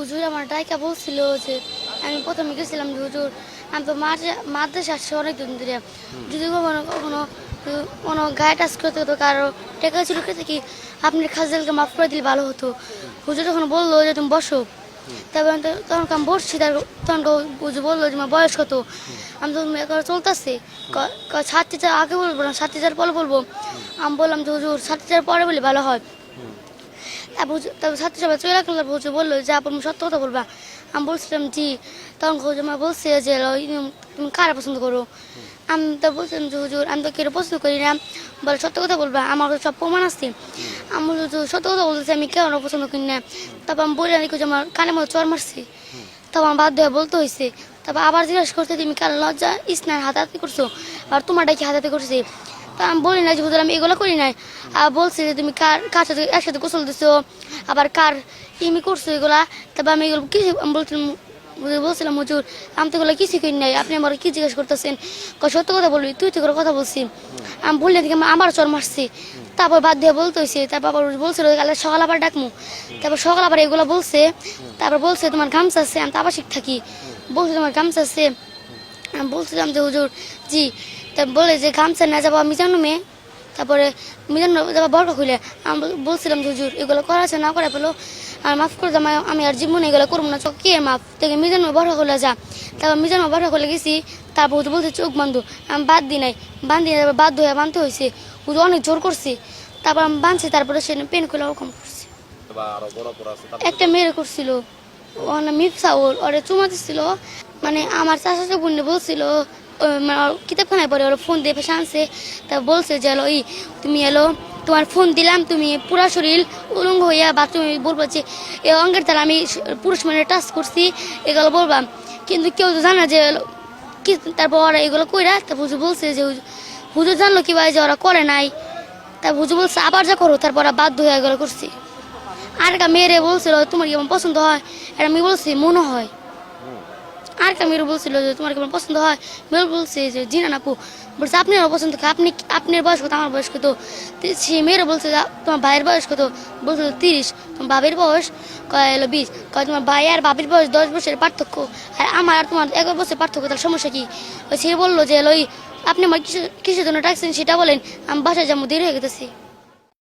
হুজুর আমার ডাইকা বলছিল যে আমি প্রথমে গেছিলাম যে হুজুর আমি তো মাদ্রাসা আসছি অনেক দিন ধরে যদি কখনো কখনো কোনো গায়ে টাচ করতে হতো কারও টেকা ছিল খেতে কি আপনি খাজেলকে মাফ করে দিলে ভালো হতো। হুজুর যখন বলল যে তুমি বসো। তারপর আমি তো- তখন আমি বসছি তার তখন হুজুর বলল যে আমার বয়স কত? আমি তখন একবার চলতেছে। সাত টিচার আগে বলব না সাত টিচার পরে বলব। আমি বললাম যে হুজুর সাত টিচার পরে বলে ভালো হয়। তারপর তারপর ছাত্র সবাই চলে গেল তারপর বলল, যে আপনি সত্য কথা বলবা। আমি বলছিলাম, জি। তখন হুজুর আমার বলছে যে তুমি কারা পছন্দ করো? আমি তো বলছিলাম যে, হুজুর, আমি তো কেউ পছন্দ করি না। বলে, সত্য কথা বলবা, আমার সব প্রমাণ আছে। আমি হুজুর, সত্য কথা বলতেছি, আমি কেন পছন্দ করি না। তারপর আমি বলে যে আমার কানে মতো চর মারছি। তখন আমার বাধ্য হয়ে বলতে হয়েছে তারপর আবার জিজ্ঞাসা করছে, তুমি কাল লজ্জা ইসনার হাতাহাতি করছ? আর তোমারটা কি হাতাহাতি করছে? তা আমি বলি না যে, হুজুর, আমি এগুলো করি নাই। আর বলছি যে, তুমি কার কার সাথে, একসাথে গোসল দিছো? আবার কার ইমি করছ এগুলা? তারপর আমি এগুলো কি আমি বলছিলাম বলছিলাম, হুজুর, আমি তো এগুলো কিছু করি নাই। আপনি আমার কি জিজ্ঞেস করতেছেন? সত্য কথা বলবি, তুই তো করে কথা বলছি আমি বললে থেকে আমার চর মারছি। তারপর বাদ দিয়ে বলতে হয়েছে তারপর আবার বলছিল কালে সকাল আবার ডাকমু। তারপর সকাল আবার এগুলো বলছে, তারপর বলছে, তোমার গামছা আছে, আমি তো আবার শিখ থাকি। বলছে, তোমার গামছা আছে। আমি বলছিলাম যে হুজুর জি তা বলে যে গামছা না যাব আমি জানো মেয়ে। তারপরে মিজান যাব বড় খুলে আমি বলছিলাম যে হুজুর এগুলো করা আছে না করে পেল। আর মাফ করে দাম আমি আর জীবনে এগুলো করব না চোখ কে মাফ? থেকে মিজান বড় খুলে যা। তারপর মিজান বড় খুলে গেছি। তারপর হুজুর বলছে চোখ বান্ধু। আমি বাদ দিই নাই। বান্ধি নাই তারপর বাধ্য হয়ে বাঁধতে হয়েছে হুজুর অনেক জোর করছি। তারপর আমি বাঁধছি তারপরে সে পেন খুলে ওরকম করছি। একটা মেয়ে করছিল। ওনা মিপসা ওর ওরে চুমা দিছিল। মানে আমার চাষা বোনে বলছিল কিতাবখানায় পরে ওর ফোন দিয়ে পেশা আনছে। তা বলছে যে এই, তুমি এলো তোমার ফোন দিলাম, তুমি পুরা শরীর উলঙ্গ হইয়া বাথরুমে বলব যে এই অঙ্গের দ্বারা আমি পুরুষ মানে টাচ করছি, এগুলো বলবাম কিন্তু কেউ তো জানা যে কি, তারপর ওরা এগুলো কইরা তারপর হুজুর বলছে যে হুজুর- জানলো কি ভাই যে ওরা করে নাই। তারপর হুজুর বলছে, আবার যা করো, তারপর ওরা বাধ্য হয়ে এগুলো করছি। আর একটা মেয়েরে বলছিল, তোমার কেমন পছন্দ হয়? এটা আমি বলছি, মনে হয়। আর একটা মেয়ের বলছিল যে তোমার কেমন পছন্দ হয়? মেয়ে বলছে যে জিনা নাপু বলছে আপনি আমার পছন্দ আপনি আপনার বয়স কত? আমার বয়স কত? সে মেয়েরা বলছে তোমার ভাইয়ের বয়স কত? বলছে, তিরিশ। তোমার বাবির বয়স কয় এলো বিশ? কয়, তোমার ভাই আর বাবির বয়স দশ বছরের পার্থক্য। আর আমার আর তোমার এগারো বছরের পার্থক্য, তার সমস্যা কি? সে বলল যে এলো আপনি আমার কিসের কিসের জন্য ডাকছেন সেটা বলেন। আমি বাসায় যাব, দেরি হয়ে গেতেছি।